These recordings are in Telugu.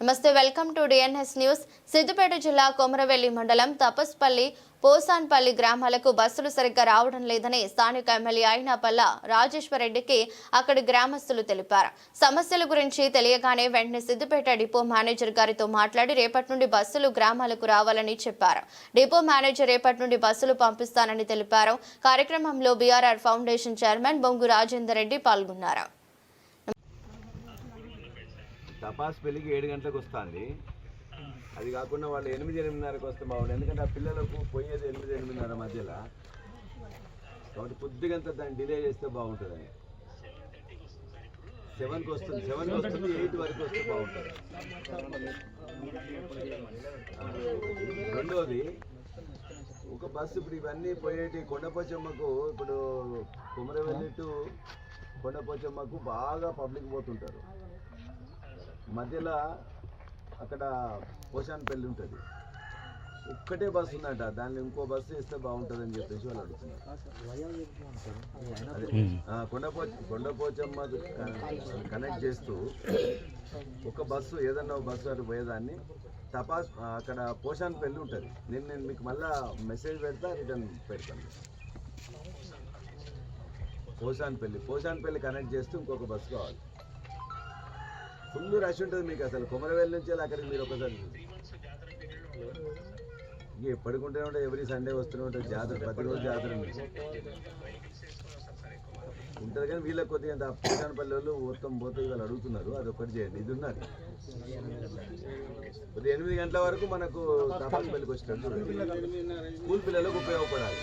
నమస్తే welcome to DNS news. Siddipet జిల్లా కొమరవెల్లి మండలం తపస్పల్లి పోసాన్పల్లి గ్రామాలకు బస్సులు సరిగ్గా రావడం లేదని స్థానిక ఎమ్మెల్యే అయినపల్ల రాజేశ్వరరెడ్డికి అక్కడి గ్రామస్తులు తెలిపారు. సమస్యల గురించి తెలియగానే వెంటనే సిద్దిపేట డిపో మేనేజర్ గారితో మాట్లాడి రేపటి నుండి బస్సులు గ్రామాలకు రావాలని చెప్పారు. డిపో మేనేజర్ రేపటి నుండి బస్సులు పంపిస్తానని తెలిపారు. కార్యక్రమంలో బీఆర్ఆర్ ఫౌండేషన్ చైర్మన్ బొంగు రాజేందర్ రెడ్డి పాల్గొన్నారు. తపాస్ పెళ్ళికి ఏడు గంటలకు వస్తుంది. అది కాకుండా వాళ్ళు ఎనిమిది ఎనిమిదిన్నరకు వస్తే బాగుండు. ఎందుకంటే ఆ పిల్లలకు పోయేది ఎనిమిది ఎనిమిదిన్నర మధ్యలో. కాబట్టి కొద్దిగంత దాన్ని డిలే చేస్తే బాగుంటుందని. సెవెన్కి వస్తుంది. సెవెన్కి వస్తుంది ఎయిట్ వరకు వస్తే బాగుంటుంది. రెండోది ఒక బస్సు ఇప్పుడు ఇవన్నీ పోయేటి కొండపోచమ్మకు ఇప్పుడు కుమరవెల్లి టు కొండపోచమ్మకు బాగా పబ్లిక్ పోతుంటారు. మధ్యలో అక్కడ పోషాన్ పెళ్ళి ఉంటుంది. ఒక్కటే బస్సు ఉందంట దానిలో ఇంకో బస్సు వేస్తే బాగుంటుంది అని చెప్పేసి వాళ్ళు అడుగుతున్నారు. కొండపో కొండపోచమ్మ కనెక్ట్ చేస్తూ ఒక బస్సు ఏదన్నా బస్సు అటు పోయేదాన్ని. తపాస్ అక్కడ పోషాన్ పెళ్ళి ఉంటుంది. నేను నేను మీకు మళ్ళా మెసేజ్ పెడతా రిటర్న్ పెడతాను. పోషాన్ పెళ్ళి పోషాన్ పెళ్ళి కనెక్ట్ చేస్తూ ఇంకొక బస్సు కావాలి. ఫుల్ రష్ ఉంటుంది మీకు అసలు. కొమరవేలు నుంచి అక్కడికి మీరు ఒకసారి ఇక ఎప్పటికుంటూనే ఉంటే ఎవ్రీ సండే వస్తూనే ఉంటుంది జాతర ప్రతిరోజు జాతర ఉంటుంది కానీ వీళ్ళకి కొద్దిగా అంత పూజానపల్లి వాళ్ళు మొత్తం పోతే వాళ్ళు అడుగుతున్నారు. అది ఒకటి చేయండి. ఇది ఉన్నది. కొద్దిగా ఎనిమిది గంటల వరకు మనకు తపాలపల్లికి వచ్చినట్టు స్కూల్ పిల్లలకు ఉపయోగపడాలి.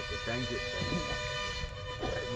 Okay thank you